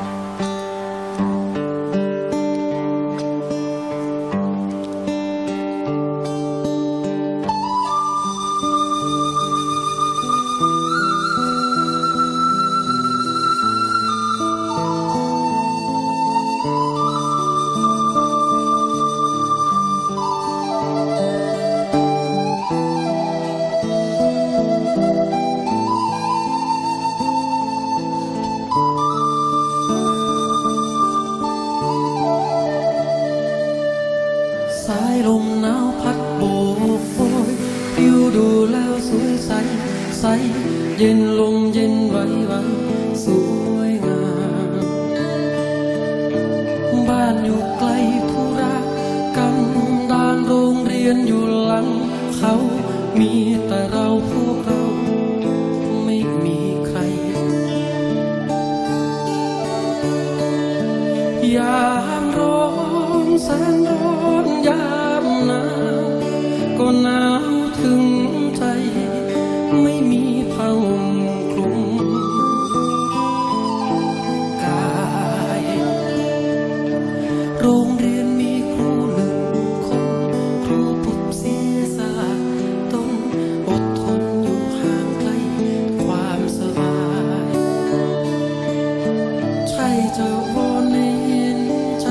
สายลมหนาวพัดโบกโบยผิวดูแล้วสวยใส ใส เย็นลมเย็นไหวไหวสวยงาม บ้านอยู่ไกลธุระกันดานโรงเรียนอยู่หลัง เขามีแต่เราผู้ ไม่มีผ้าห่มคลุมกายโรงเรียนมีครูหนึ่งคนครูปุบเสียสละตนอดทนอยู่ห่างไกลความสบาย ใช่จะวอนให้เห็นใจ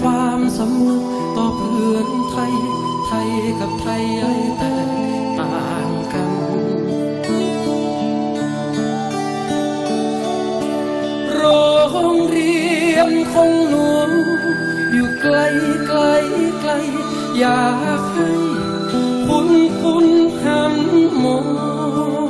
ความสำนึกต่อเพื่อนไทย ไทยกับไทยไอ้ คนหลวง อยู่ไกลไกลไกล อยากให้คุณคุณหันมอง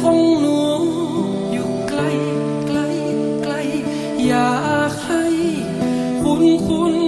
คงหลวงอยู่ไกลไกลไกลอยากให้คุณคุณ